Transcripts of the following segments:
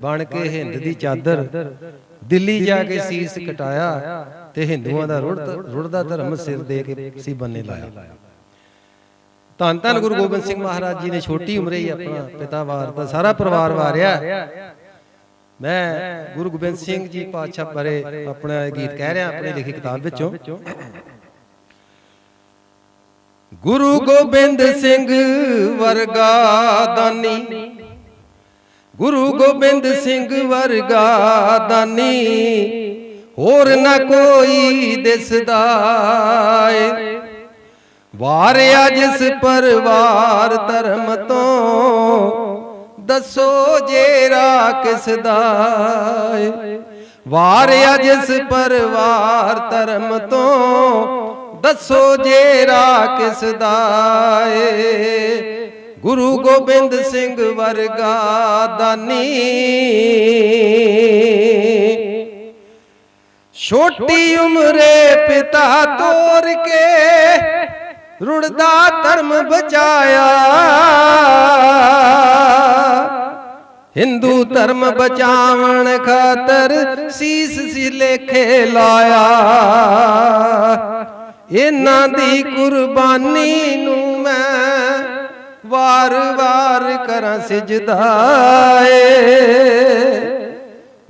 ਬਣ ਕੇ ਹਿੰਦ ਦੀ ਚਾਦਰ ਦਿੱਲੀ ਜਾ ਕੇ ਸੀਸ ਕਟਾਇਆ ਤੇ ਹਿੰਦੂਆਂ ਦਾ ਰੁੜਦ ਰੁੜਦਾ ਧਰਮ ਸਿਰ ਦੇ ਕੇ ਸੀ ਬੰਨੇ ਲਾਇਆ। ਧੰਨ ਧੰਨ ਗੁਰੂ ਗੋਬਿੰਦ ਸਿੰਘ ਮਹਾਰਾਜ ਜੀ ਨੇ ਛੋਟੀ ਉਮਰੇ ਹੀ ਆਪਣਾ ਪਿਤਾ ਵਾਰਤਾ ਸਾਰਾ ਪਰਿਵਾਰ ਵਾਰਿਆ। ਮੈਂ ਗੁਰੂ ਗੋਬਿੰਦ ਸਿੰਘ ਜੀ ਪਾਤਸ਼ਾਹ ਬਾਰੇ ਆਪਣਾ ਗੀਤ ਕਹਿ ਰਿਹਾ ਆਪਣੀ ਲਿਖੀ ਕਿਤਾਬ ਵਿੱਚੋਂ। ਗੁਰੂ ਗੋਬਿੰਦ ਸਿੰਘ ਵਰਗਾ ਦਾਨੀ। ਗੁਰੂ ਗੋਬਿੰਦ ਸਿੰਘ ਵਰਗਾ ਦਾਨੀ। ਹੋਰ ਨਾ ਕੋਈ ਦਿਸਦਾ ਏ ਵਾਰਿਆ ਜਿਸ ਪਰਵਾਰ ਧਰਮ ਤੋਂ। ਦੱਸੋ ਜੇਰਾ ਕਿਸ ਦਾ ਏ ਵਾਰਿਆ ਜਿਸ ਪਰਵਾਰ ਧਰਮ ਤੋਂ। ਦੱਸੋ ਜੇਰਾ ਕਿਸ ਦਾ ਏ ਗੁਰੂ ਗੋਬਿੰਦ ਸਿੰਘ ਵਰਗਾ ਦਾਨੀ। ਛੋਟੀ ਉਮਰੇ ਪਿਤਾ ਤੋਰ ਕੇ ਰੁੜਦਾ ਧਰਮ ਬਚਾਇਆ। ਹਿੰਦੂ ਧਰਮ ਬਚਾਵਣ ਖਾਤਰ ਸੀਸ ਸੀ ਲੇਖੇ ਲਾਇਆ। ਇਹਨਾਂ ਦੀ ਕੁਰਬਾਨੀ ਵਾਰ-ਵਾਰ ਕਰਾਂ ਸਜਦਾ ਏ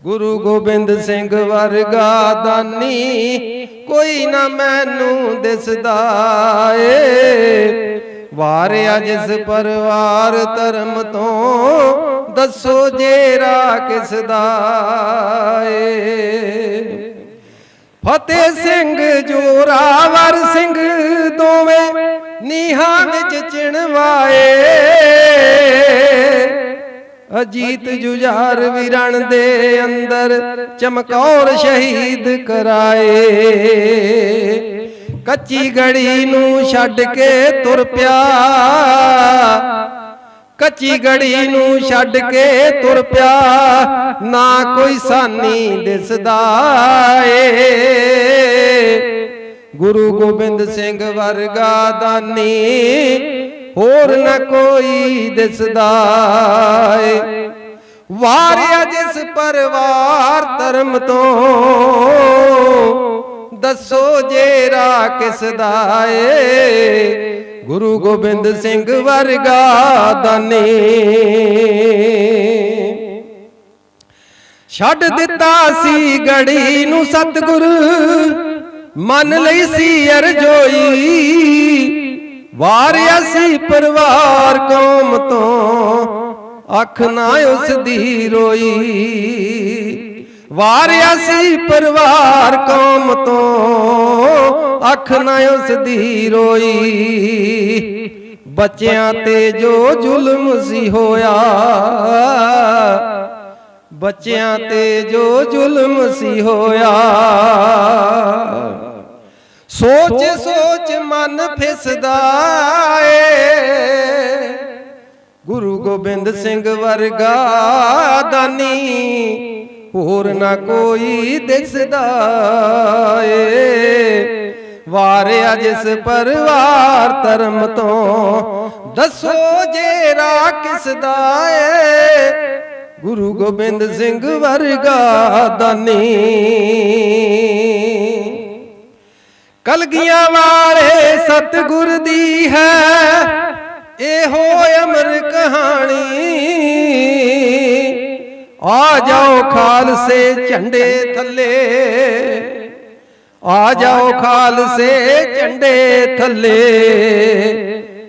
ਗੁਰੂ ਗੋਬਿੰਦ ਸਿੰਘ ਵਰਗਾ ਦਾਨੀ ਕੋਈ ਨਾ ਮੈਨੂੰ ਦਿਸਦਾ ਏ ਵਾਰਿਆ ਜਿਸ ਪਰਿਵਾਰ ਧਰਮ ਤੋਂ ਦੱਸੋ ਜੇਰਾ ਕਿਸ ਦਾ ਏ ਫਤਿਹ ਸਿੰਘ ਜੋਰਾਵਰ ਸਿੰਘ ਦੋਵੇਂ ਨੀਹਾਂ ਵਿੱਚ ਚਿਣਵਾਏ। ਅਜੀਤ ਜੁਝਾਰ ਵੀਰਣ ਦੇ ਅੰਦਰ ਚਮਕੌਰ ਸ਼ਹੀਦ ਕਰਾਏ। ਕੱਚੀ ਗੜੀ ਨੂੰ ਛੱਡ ਕੇ ਤੁਰ ਪਿਆ। ਕੱਚੀ ਗੜੀ ਨੂੰ ਛੱਡ ਕੇ ਤੁਰ ਪਿਆ। ਨਾ ਕੋਈ ਸਾਨੀ ਦਿਸਦਾ ਏ। ਗੁਰੂ ਗੋਬਿੰਦ ਸਿੰਘ ਵਰਗਾ ਦਾਨੀ, ਹੋਰ ਨਾ ਕੋਈ ਦਿਸਦਾ ਏ। ਵਾਰਿਆ ਜਿਸ ਪਰਿਵਾਰ ਧਰਮ ਤੋਂ, ਦੱਸੋ ਜੇਰਾ ਕਿਸ ਦਾ ਏ। ਗੁਰੂ ਗੋਬਿੰਦ ਸਿੰਘ ਵਰਗਾ ਦਾਨੀ। ਛੱਡ ਦਿੱਤਾ ਸੀ ਗੜੀ ਨੂੰ ਸਤਿਗੁਰ ਮੰਨ ਲਈ ਸੀ ਅਰਜੋਈ ਵਾਰਿਆ ਸੀ ਪਰਿਵਾਰ ਕੌਮ ਤੋਂ ਅੱਖ ਨਾ ਉਸ ਦੀ ਰੋਈ। ਵਾਰਿਆ ਸੀ ਪਰਿਵਾਰ ਕੌਮ ਤੋਂ ਅੱਖ ਨਾ ਉਸ ਦੀ ਰੋਈ। ਬੱਚਿਆਂ ਤੇ ਜੋ ਜ਼ੁਲਮ ਸੀ ਹੋਇਆ, ਬੱਚਿਆਂ ਤੇ ਜੋ ਜ਼ੁਲਮ ਸੀ ਹੋਇਆ। ਸੋਚ ਸੋਚ ਮਨ ਫਿਸਦਾ ਏ। ਗੁਰੂ ਗੋਬਿੰਦ ਸਿੰਘ ਵਰਗਾ ਦਾਨੀ। ਹੋਰ ਨਾ ਕੋਈ ਦਿਸਦਾ ਏ। ਵਾਰਿਆ ਜਿਸ ਪਰਿਵਾਰ ਧਰਮ ਤੋਂ ਦੱਸੋ ਜੇਰਾ ਕਿਸ ਦਾ ਏ। ਗੁਰੂ ਗੋਬਿੰਦ ਸਿੰਘ ਵਰਗਾ ਦਾਨੀ। ਕਲਗੀਆਂ ਵਾਲੇ ਸਤਿਗੁਰ ਦੀ ਹੈ, ਇਹੋ ਅਮਰ ਕਹਾਣੀ। ਆ ਜਾਓ ਖਾਲਸੇ ਝੰਡੇ ਥੱਲੇ, ਆ ਜਾਓ ਖਾਲਸੇ ਝੰਡੇ ਥੱਲੇ।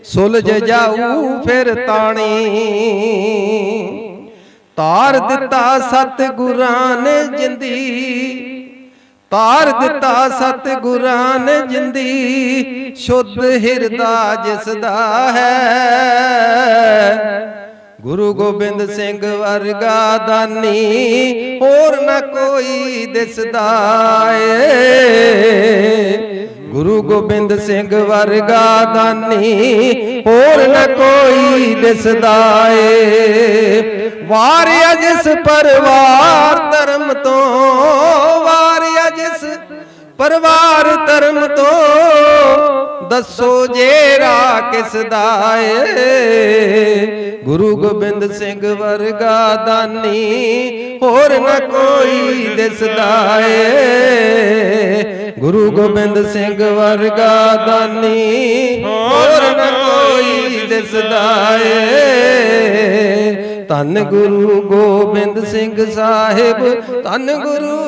ਸੁਲਝ ਜਾਊ ਫਿਰ ਤਾਣੀ। ਤਾਰ ਦਿੱਤਾ ਸਤਿਗੁਰਾਂ ਨੇ ਜਿੰਦੀ। ਤਾਰ ਦਿੱਤਾ ਸਤਿਗੁਰਾਂ ਨੇ ਜਿੰਦੀ ਸ਼ੁੱਧ ਹਿਰਦਾ ਜਿਸ ਦਾ ਹੈ। ਗੁਰੂ ਗੋਬਿੰਦ ਸਿੰਘ ਵਰਗਾ ਦਾਨੀ ਹੋਰ ਨਾ ਕੋਈ ਦਿਸਦਾ ਏ। ਗੁਰੂ ਗੋਬਿੰਦ ਸਿੰਘ ਵਰਗਾ ਦਾਨੀ ਹੋਰ ਨਾ ਕੋਈ ਦਿਸਦਾ ਏ। ਵਾਰਿਆ ਜਿਸ ਪਰਿਵਾਰ ਧਰਮ ਤੋਂ ਪਰਿਵਾਰ ਧਰਮ ਤੋਂ ਦੱਸੋ ਜੇਰਾ ਕਿਸ ਦਾ ਏ ਗੁਰੂ ਗੋਬਿੰਦ ਸਿੰਘ ਵਰਗਾ ਦਾਨੀ ਹੋਰ ਨ ਕੋਈ ਦਿਸਦਾ ਏ ਗੁਰੂ ਗੋਬਿੰਦ ਸਿੰਘ ਵਰਗਾ ਦਾਨੀ ਹੋਰ ਨਾ ਕੋਈ ਦਿਸਦਾ ਏ ਧੰਨ ਗੁਰੂ ਗੋਬਿੰਦ ਸਿੰਘ ਸਾਹਿਬ, ਧੰਨ ਗੁਰੂ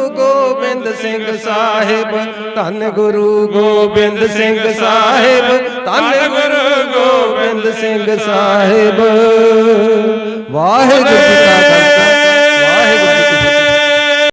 ਗੋਬਿੰਦ ਸਿੰਘ ਸਾਹਿਬ, ਧੰਨ ਗੁਰੂ ਗੋਬਿੰਦ ਸਿੰਘ ਸਾਹਿਬ, ਧੰਨ ਗੁਰੂ ਗੋਬਿੰਦ ਸਿੰਘ ਸਾਹਿਬ। ਵਾਹਿਗੁਰੂ ਜੀ ਕਾ